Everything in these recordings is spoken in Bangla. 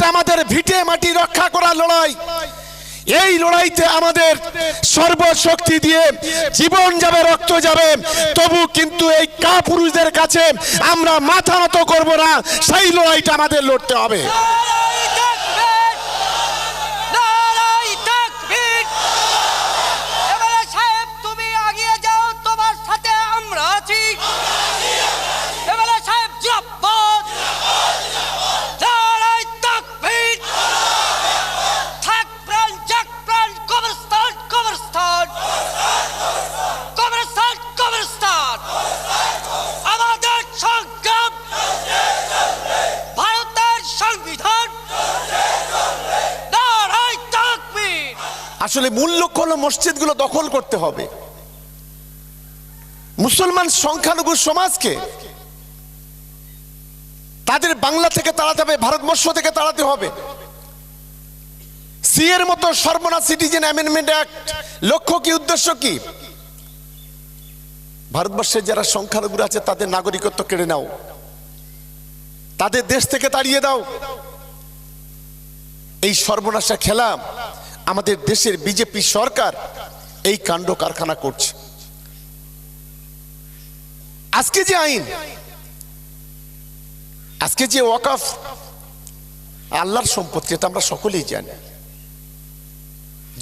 এটা আমাদের ভিটে মাটি রক্ষা করার লড়াই। এই লড়াইতে আমাদের সর্বশক্তি দিয়ে জীবন যাবে, রক্ত যাবে। তবু কিন্তু এই কাপুরুষদের কাছে আমরা মাথা মতো করব না, সেই লড়াইটা আমাদের লড়তে হবে। আসলে মূল লক্ষ্য হলো মসজিদগুলো দখল করতে হবে। মুসলমান সংখ্যালঘু সমাজকে তাদের বাংলা থেকে তাড়াতে হবে, ভারতবর্ষ থেকে তাড়াতে হবে। সি এর মতো সর্বনা সিটিজেন অ্যামেন্ডমেন্ট অ্যাক্ট লক্ষ্য কি, উদ্দেশ্য কি? ভারতবর্ষের যারা সংখ্যালঘুরা আছে, তাদের নাগরিকত্ব কেড়ে নাও। তাদের দেশ থেকে তাড়িয়ে দাও। এই সর্বনাশা খেলা আমাদের দেশের বিজেপি সরকার এই কাণ্ড কারখানা করছে। আজকে যে আইন, আজকে যে ওয়াকাফ, আল্লাহর সম্পত্তি, এটা আমরা সকলেই জানি।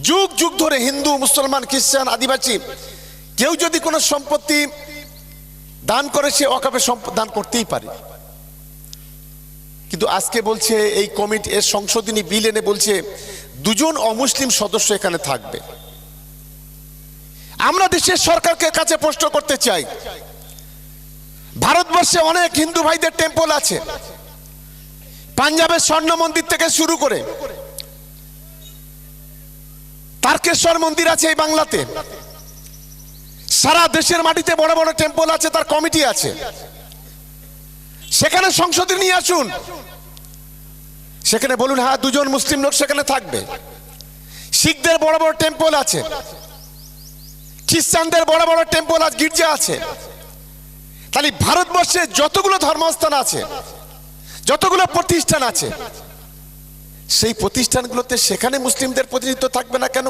যুগ যুগ ধরে হিন্দু, মুসলমান, খ্রিস্টান, আদিবাসী, কেউ যদি কোনো সম্পত্তি দান করে, সে সম্প- দান করতেই পারে। কিন্তু আজকে বলছে, এই কমিটি, এর সংশোধনী বিল এনে বলছে দুজন অমুসলিম সদস্য এখানে থাকবে। আমরা দেশের সরকারকে কাছে প্রশ্ন করতে চাই। ভারতবর্ষে অনেক হিন্দু ভাইদের টেম্পল আছে। পাঞ্জাবের স্বর্ণ মন্দির থেকে শুরু করে তারকেশ্বর মন্দির আছে এই বাংলাতে। সারা দেশের মাটিতে বড় বড় টেম্পল আছে, তার কমিটি আছে। সেখানে সংসদে নিয়ে আসুন। সেখানে বলুন হ্যাঁ দুজন মুসলিম লোক সেখানে থাকবে। শিখদের বড় বড় টেম্পল আছে। খ্রিস্টানদের বড় বড় টেম্পল আছে গির্জা আছে। তাহলে ভারতবর্ষে যতগুলো ধর্মস্থান আছে, যতগুলো প্রতিষ্ঠান আছে, সেই প্রতিষ্ঠানগুলোতে সেখানে মুসলিমদের প্রতিনিধিত্ব থাকবে না কেন?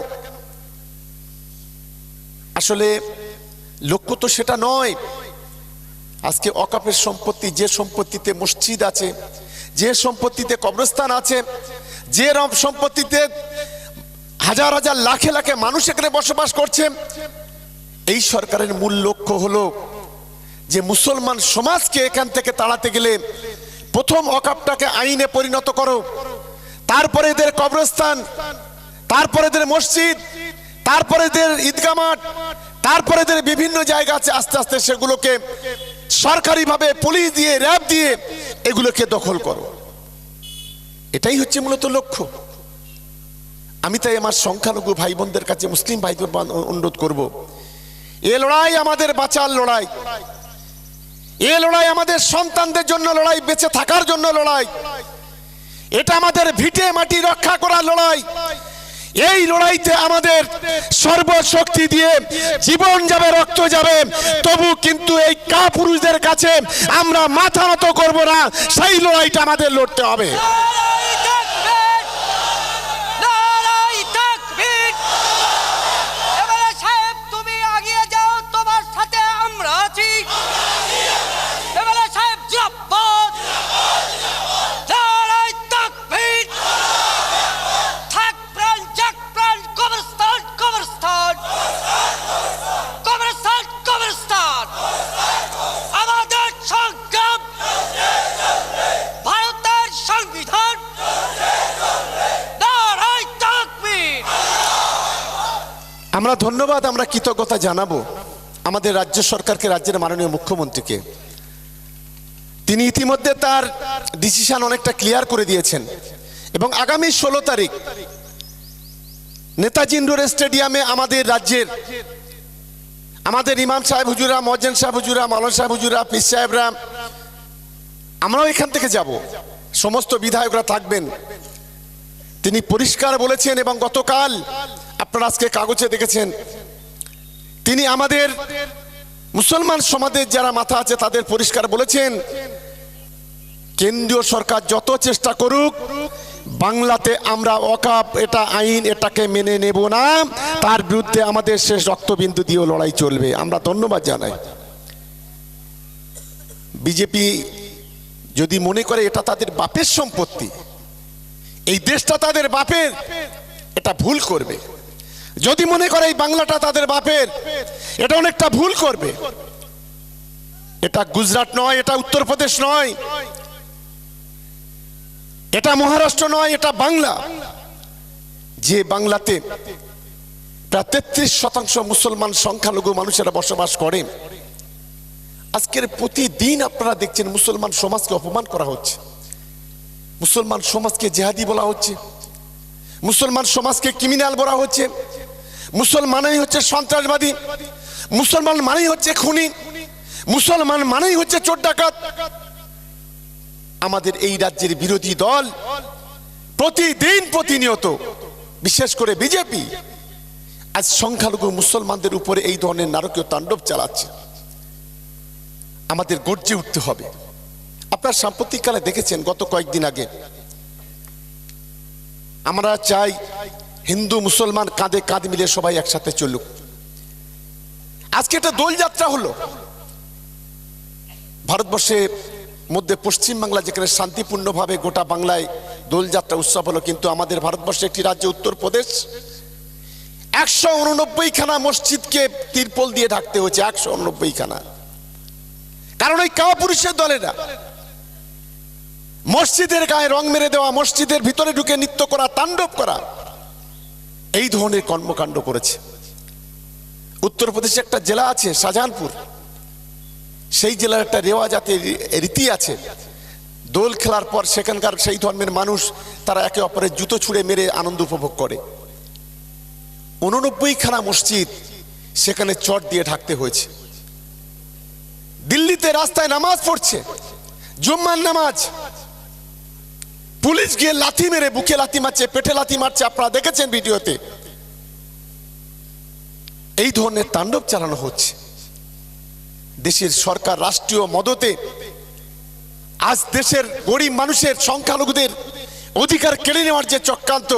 আসলে লক্ষ্য তো সেটা নয়। আজকে অকাপের সম্পত্তি, যে সম্পত্তিতে মসজিদ আছে, যে সম্পত্তিতে কবরস্থান আছে, যে সম্পত্তিতে হাজার হাজার লাখে লাখে মানুষ এখানে বসবাস করছে, এই সরকারের মূল লক্ষ্য হলো যে মুসলমান সমাজকে এখান থেকে তাড়াতে গেলে প্রথম অকাপটাকে আইনে পরিণত করো, তারপরে এদের কবরস্থান, তারপরে এদের মসজিদ, তারপরে এদের ঈদগা মাঠ, তারপরে এদের বিভিন্ন জায়গা আছে, আস্তে আস্তে সেগুলোকে সরকারিভাবে পুলিশ দিয়ে র্যাব দিয়ে এগুলোকে দখল করো। এটাই হচ্ছে মূলত লক্ষ্য। আমি তাই আমার সংখ্যালঘু ভাই বোনদের কাছে, মুসলিম ভাই অনুরোধ করব, এ লড়াই আমাদের বাঁচার লড়াই। এ লড়াই আমাদের সন্তানদের জন্য লড়াই, বেঁচে থাকার জন্য লড়াই। এটা আমাদের ভিটে মাটি রক্ষা করার লড়াই। এই লড়াইতে আমাদের সর্বশক্তি দিয়ে জীবন যাবে, রক্ত যাবে। তবু কিন্তু এই কাপুরুষদের কাছে আমরা মাথা মতো করব না। সেই লড়াইটা আমাদের লড়তে হবে। ধন্যবাদ, আমরা কৃতজ্ঞতা জানাব আমাদের রাজ্য সরকারকে, রাজ্যের মাননীয় মুখ্যমন্ত্রীকে। তিনি ইতিমধ্যে তার ডিসিশন অনেকটা ক্লিয়ার করে দিয়েছেন এবং আগামী ষোলো তারিখ নেতাজি ইন্ডোর স্টেডিয়ামে আমাদের রাজ্যের আমাদের ইমাম সাহেব হুজুরা, মজ্জেন সাহেব হুজুরা মালন সাহেব হুজুরা পিস সাহেবরা, আমরাও এখান থেকে যাব। সমস্ত বিধায়করা থাকবেন। তিনি পরিষ্কার বলেছেন এবং গতকাল আপনারা আজকে কাগজে দেখেছেন তিনি আমাদের মুসলমান সমাজের যারা মাথা আছে তাদের পরিষ্কার বলেছেন, কেন্দ্রীয় সরকার যত চেষ্টা করুক, বাংলাতে আমরা অকাপ, এটা আইন, এটাকে মেনে নেব না। তার বিরুদ্ধে আমাদের শেষ রক্তবিন্দু দিয়েও লড়াই চলবে। আমরা ধন্যবাদ জানাই। বিজেপি যদি মনে করে এটা তাদের বাপের সম্পত্তি, এই দেশটা তাদের বাপের, এটা ভুল করবে। যদি মনে করে এই বাংলাটা তাদের বাপের, এটা অনেকটা ভুল করবে। এটা গুজরাট নয়, এটা উত্তরপ্রদেশ নয়। এটা মহারাষ্ট্র নয়, এটা বাংলা। যে বাংলাতে প্রায় তেত্রিশ শতাংশ মুসলমান সংখ্যালঘু মানুষেরা বসবাস করে, আজকের প্রতিদিন আপনারা দেখছেন মুসলমান সমাজকে অপমান করা হচ্ছে। মুসলমান সমাজকে জেহাদি বলা হচ্ছে। মুসলমান সমাজকে ক্রিমিনাল বলা হচ্ছে। মুসলমানই হচ্ছে সন্ত্রাসবাদী। মুসলমান মানেই হচ্ছে খুনি। মুসলমান মানেই হচ্ছে চোর ডাকাত। আমাদের এই রাজ্যের বিরোধী দল প্রতিদিন প্রতিনিয়ত, বিশেষ করে বিজেপি, আজ সংখ্যালঘু মুসলমানদের উপরে এই ধরনের নারকীয় তাণ্ডব চালাচ্ছে। আমাদের গর্জে উঠতে হবে। আপনার সাম্প্রতিককালে দেখেছেন গত কয়েকদিন আগে, আমরা চাই হিন্দু, মুসলমান কাঁধে কাঁধ মিলে সবাই একসাথে চলুক। আজকে একটা দোলযাত্রা হলো। ভারতবর্ষে মধ্যে পশ্চিমবাংলা যেখানে শান্তিপূর্ণভাবে গোটা বাংলায় দোলযাত্রা উৎসব হলো, কিন্তু আমাদের ভারতবর্ষে একটি রাজ্য উত্তরপ্রদেশ একশো উননব্বই খানা মসজিদকে তিরপল দিয়ে ঢাকতে হয়েছে, একশো উননব্বই খানা কারণ ওই কাওয়া পুরুষের দলেরা মসজিদের গায়ে রং মেরে দেওয়া, মসজিদের ভিতরে ঢুকে নৃত্য করা, তাণ্ডব করা এই ধরনের কর্মকাণ্ড করেছে। উত্তরপ্রদেশে একটা জেলা আছে, শাহজাহানপুর। সেই জেলার একটা রেওয়াজ জাতের রীতি আছে। দোল খেলার পর সেখানকার সেই ধর্মের মানুষ, তারা একে অপরের জুতো ছুঁড়ে মেরে আনন্দ উপভোগ করে। উননব্বই খানা মসজিদ সেখানে চট দিয়ে ঢাকতে হয়েছে। দিল্লিতে রাস্তায় নামাজ পড়ছে, জুম্মার নামাজ। পুলিশ গিয়ে লাথি মেরে বুকে লাথি মারছে, পেটে লাথি মারছে। আপনারা দেখেছেন ভিডিওতে? এই ধরনের তাণ্ডব চালানো হচ্ছে। দেশের সরকার রাষ্ট্রীয় মদতে আজ দেশের গরিব মানুষের সংখ্যালঘুদের অধিকার কেড়ে নেওয়ার যে চক্রান্ত,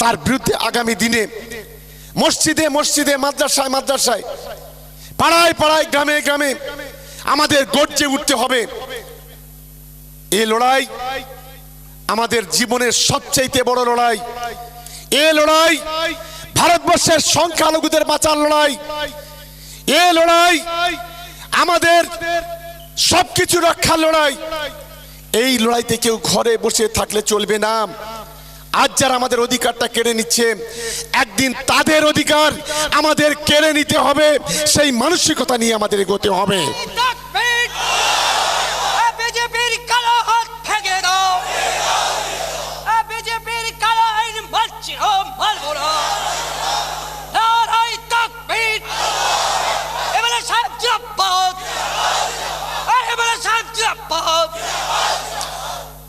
তার বিরুদ্ধে আগামী দিনে মসজিদে মসজিদে, মাদ্রাসায় মাদ্রাসায়, পাড়ায় পাড়ায়, গ্রামে গ্রামে আমাদের গর্জে উঠতে হবে। এ লড়াই আমাদের জীবনের সবচাইতে বড় লড়াই। এ লড়াই ভারতবর্ষের সংখ্যালঘুদের বাঁচার লড়াই। এ লড়াই আমাদের সবকিছু রক্ষার লড়াই। এই লড়াইতে কেউ ঘরে বসে থাকলে চলবে না। আজ যারা আমাদের অধিকারটা কেড়ে নিচ্ছে, একদিন তাদের অধিকার আমাদের কেড়ে নিতে হবে। সেই মানসিকতা নিয়ে আমাদের এগোতে হবে।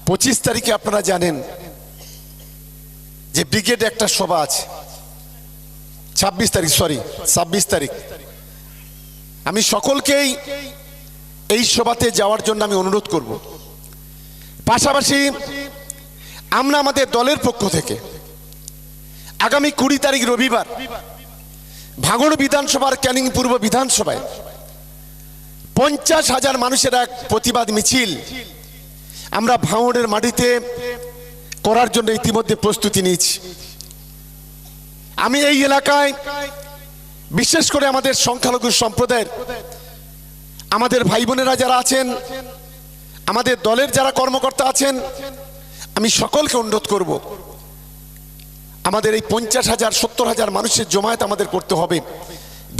পঁচিশ তারিখে আপনারা জানেন যে ব্রিগেড একটা সভা আছে। ছাব্বিশ তারিখ সরি ছাব্বিশ তারিখ। আমি সকলকেই এই সভাতে যাওয়ার জন্য আমি অনুরোধ করব। পাশাপাশি আমরা আমাদের দলের পক্ষ থেকে আগামী কুড়ি তারিখ রবিবার ভাঙড় বিধানসভার ক্যানিং পূর্ব বিধানসভায় পঞ্চাশ হাজার মানুষের এক প্রতিবাদ মিছিল আমরা ভাঙড়ের মাটিতে করার জন্য ইতিমধ্যে প্রস্তুতি নিয়েছি। আমি এই এলাকায় বিশেষ করে আমাদের সংখ্যালঘু সম্প্রদায়ের, আমাদের ভাই বোনেরা যারা আছেন, আমাদের দলের যারা কর্মকর্তা আছেন, আমি সকলকে অনুরোধ করব, আমাদের এই পঞ্চাশ হাজার, সত্তর হাজার মানুষের জমায়েত আমাদের করতে হবে।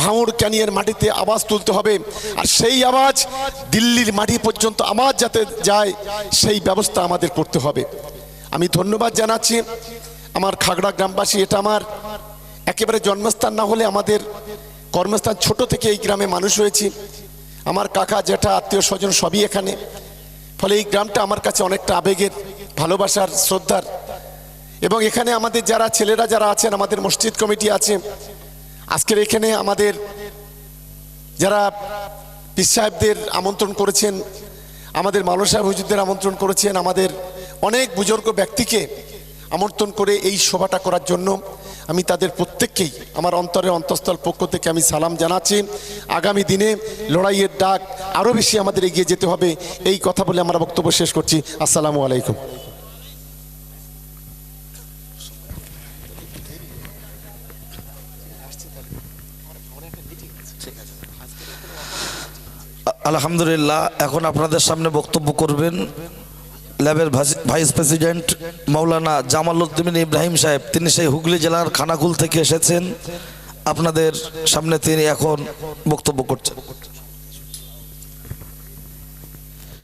ভাঙড় ক্যানিয়ের মাটিতে আওয়াজ তুলতে হবে। আর সেই আওয়াজ দিল্লির মাটি পর্যন্ত আওয়াজ যাতে যায়, সেই ব্যবস্থা আমাদের করতে হবে। আমি ধন্যবাদ জানাচ্ছি। আমার খাগড়া গ্রামবাসী, এটা আমার একেবারে জন্মস্থান না হলে আমাদের কর্মস্থান ছোট থেকে এই গ্রামে মানুষ হয়েছি আমার কাকা জেঠা আত্মীয় স্বজন সবই এখানে। ফলে এই গ্রামটা আমার কাছে অনেকটা আবেগের, ভালোবাসার, শ্রদ্ধার। এবং এখানে আমাদের যারা ছেলেরা যারা আছেন, আমাদের মসজিদ কমিটি আছে। আজকের এখানে আমাদের যারা পীর সাহেবদের আমন্ত্রণ করেছেন, আমাদের মালো সাহেব হুজুরদের আমন্ত্রণ করেছেন, আমাদের অনেক বুজুর্গ ব্যক্তিকে আমন্ত্রণ করে এই সভাটা করার জন্য আমি তাদের প্রত্যেককেই আমার অন্তরের অন্তঃস্থল পক্ষ থেকে আমি সালাম জানাচ্ছি। আগামী দিনে লড়াইয়ের ডাক আরও বেশি আমাদের এগিয়ে যেতে হবে। এই কথা বলে আমরা বক্তব্য শেষ করছি। আসসালামু আলাইকুম। আলহামদুলিল্লাহ, এখন আপনাদের সামনে বক্তব্য করবেন ল্যাবের ভাইস- প্রেসিডেন্ট মৌলানা জামাল উদ্দিন ইব্রাহিম সাহেব। তিনি সেই হুগলি জেলার খানাকুল থেকে এসেছেন। আপনাদের সামনে তিনি এখন বক্তব্য করছেন।